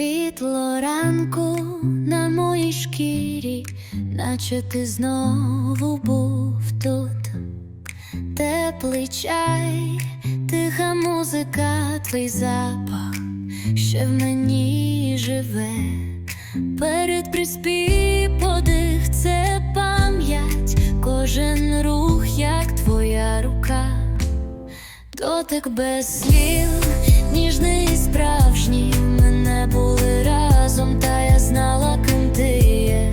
Світло ранку на моїй шкірі, наче ти знову був тут. Теплий чай, тиха музика, твій запах, ще в мені живе. Перед подих, це пам'ять, кожен рух, як твоя рука. Дотик без слів, ніжний справжній. Ми були разом, та я знала, ким ти є.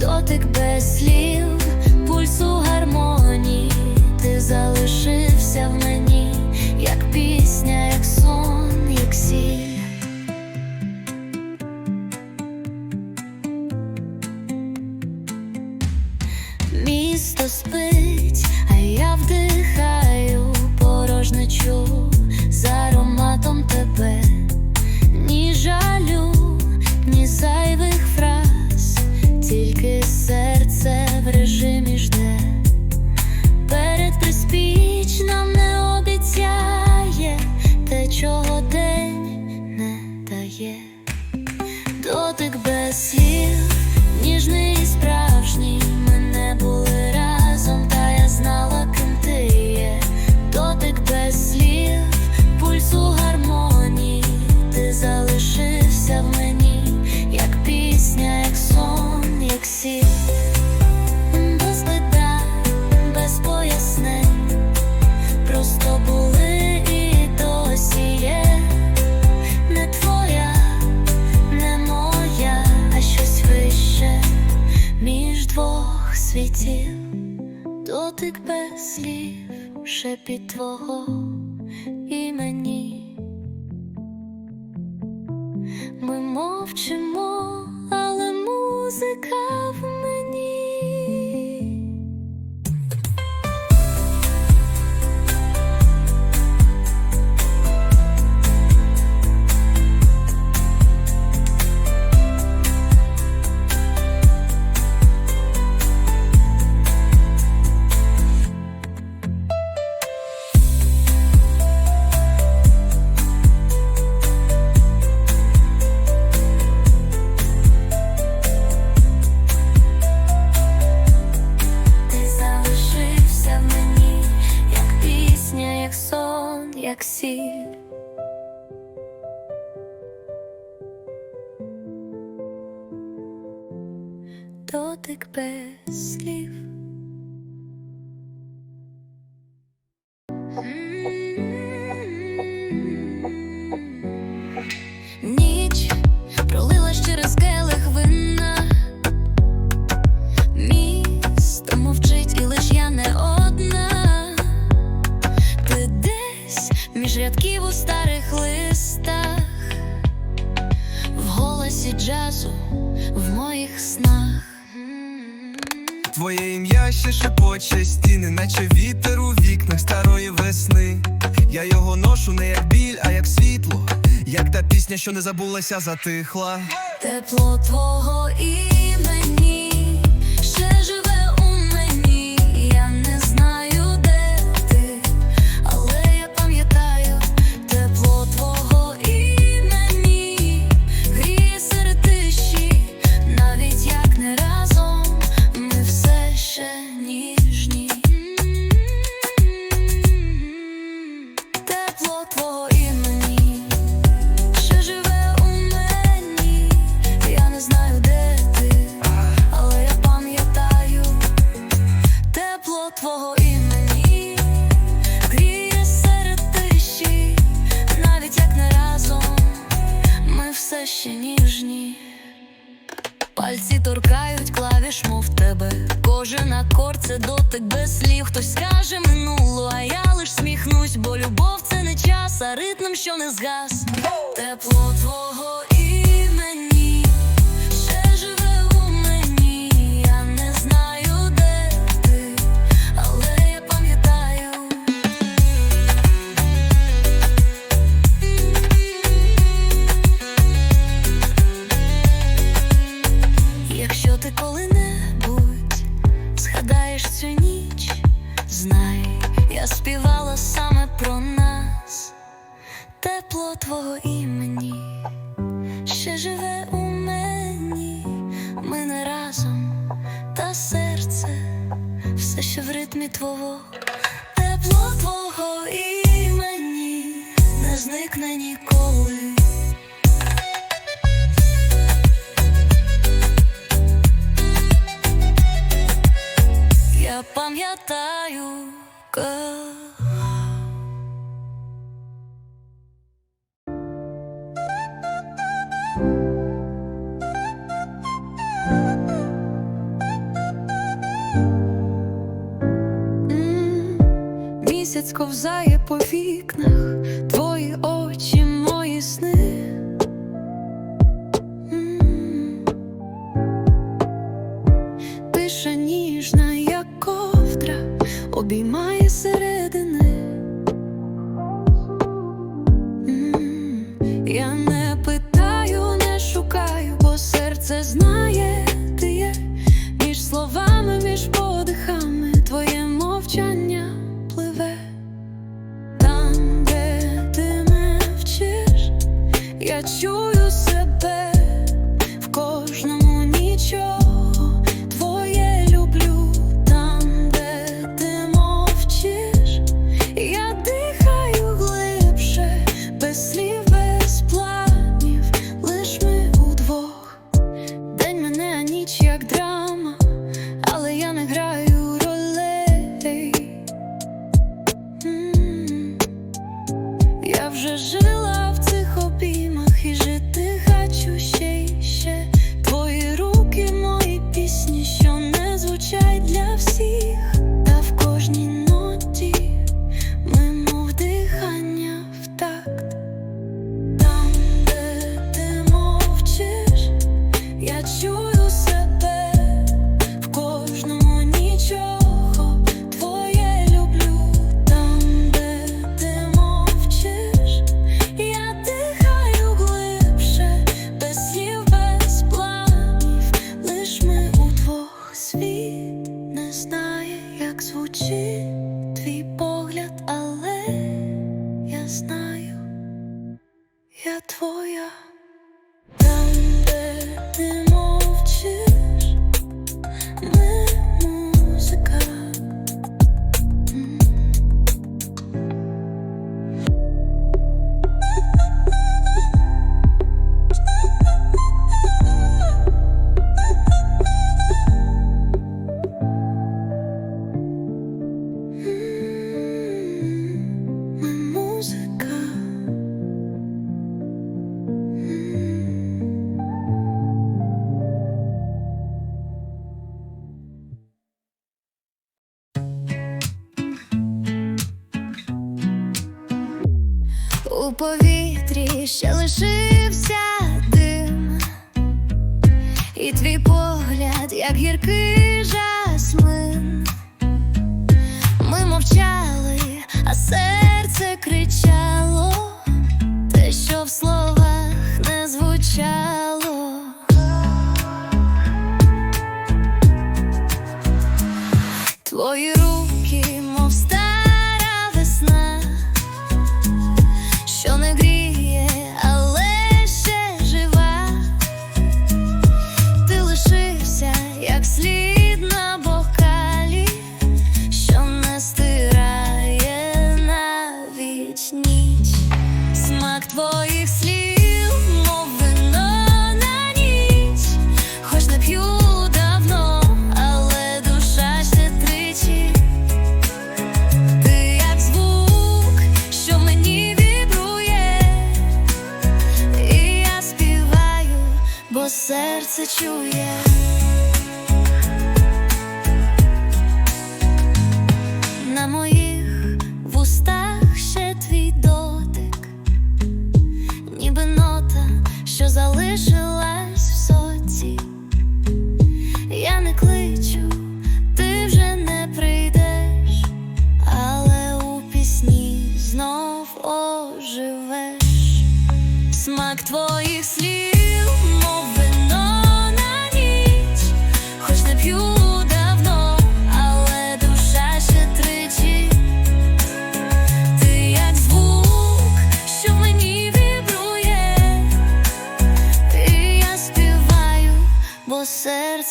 Дотик без слів, пульс у гармонії. Ти залишився в мені, як пісня, як сон, як сіль. Місто спить, а я вдихаю порожнечу Ми мовчимо, але музика в мені. Пісня, що не забулася, затихла. Тепло твого імені твого імені, гріє серед тиші, навіть як не разом, ми все ще ніжні. Пальці торкають клавіш, мов тебе. Кожен акорд це дотик без слів. Хтось скаже минуло, а я лиш сміхнусь, бо любов це не час, а ритм, що не згас. Тепло твого зникне ніколи. Я пам'ятаю. Місяць ковзає обіймає середини. Я не питаю, не шукаю, бо серце знає ти є між словами, між подихами твоє мовчання пливе. Там, де ти не вчиш, я чую себе в кожному нічого. повітрі ще лишився дим, і твій погляд, як гіркий жасмин, ми мовчали, а серце серце чує.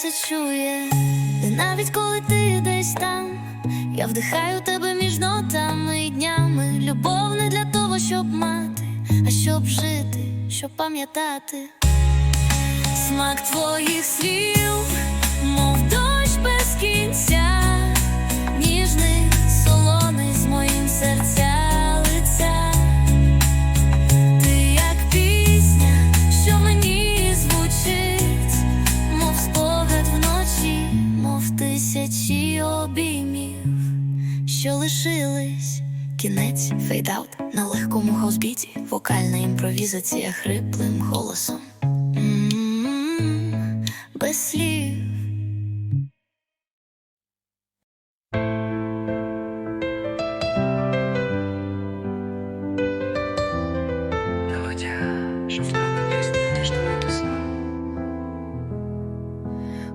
Голос чує, і навіть коли ти десь там, я вдихаю тебе між нотами і днями. Любов не для того, щоб мати, а щоб жити, щоб пам'ятати. Смак твоїх слів, мов дощ без кінця, ніжний, солоний з моїм серця Кінець фейдаут на легкому хаусбіті, вокальна імпровізація хриплим голосом. М, Без слів.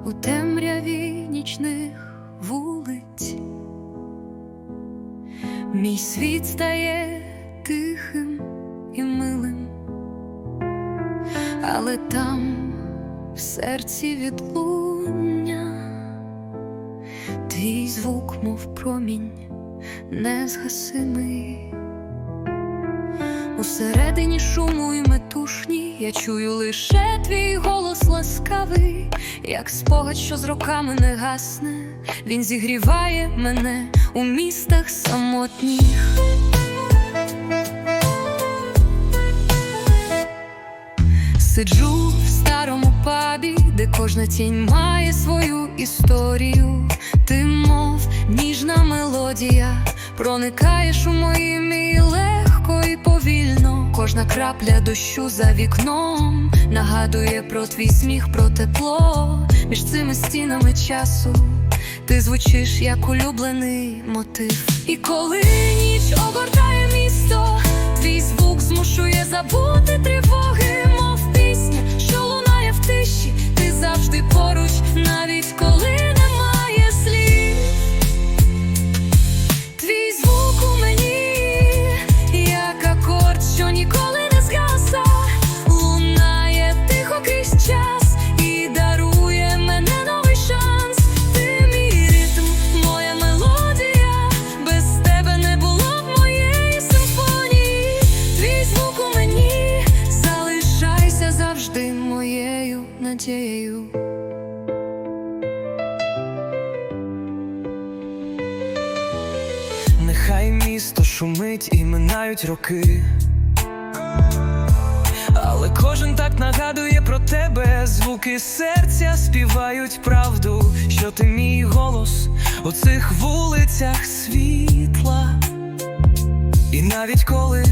у темряві нічних Мій світ стає тихим і милим, але там в серці відлуння, твій звук, мов промінь, незгасимий. Усередині шуму і метушні я чую лише твій голос ласкавий, як спогад, що з роками не гасне, він зігріває мене у містах самотніх. Сиджу в старому пабі, де кожна тінь має свою історію. Ти, мов ніжна мелодія, проникаєш у мої мій легко і повільно. Кожна крапля дощу за вікном нагадує про твій сміх, про тепло між цими стінами часу. Ти звучиш як улюблений мотив. І коли ніч огортає місто, твій звук змушує забути тривоги, мов пісня, що лунає в тиші. Ти завжди поруч, навіть коли минають роки. Але кожен так нагадує про тебе, звуки серця співають правду, що ти мій голос у цих вулицях світла. І навіть коли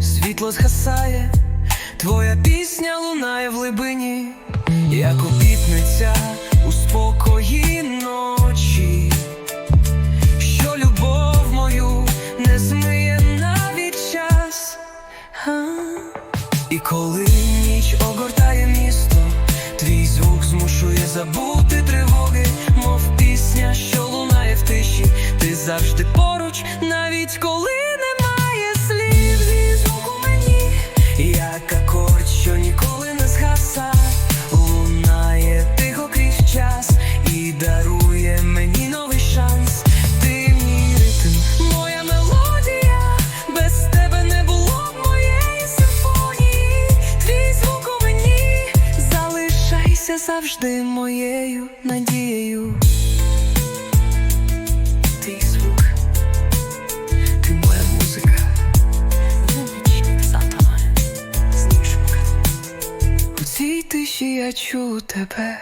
світло згасає, твоя пісня лунає в глибині, як обітниця у спокої ти завжди чую тебе.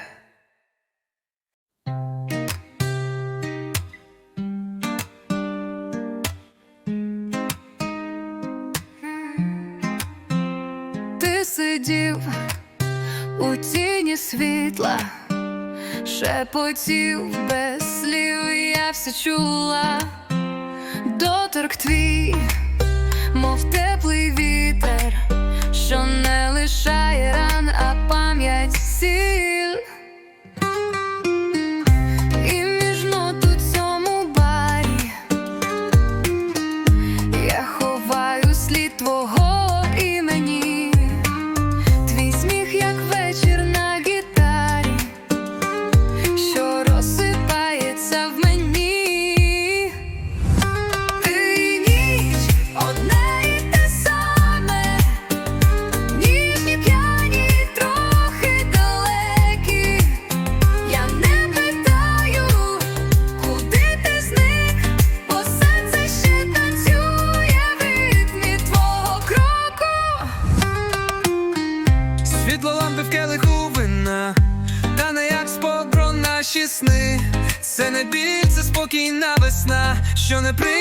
Ти сидів у тіні світла, шепотів без слів, я все чула, доторк твій, мов теплий вітер, що не а пам'ять весна, що не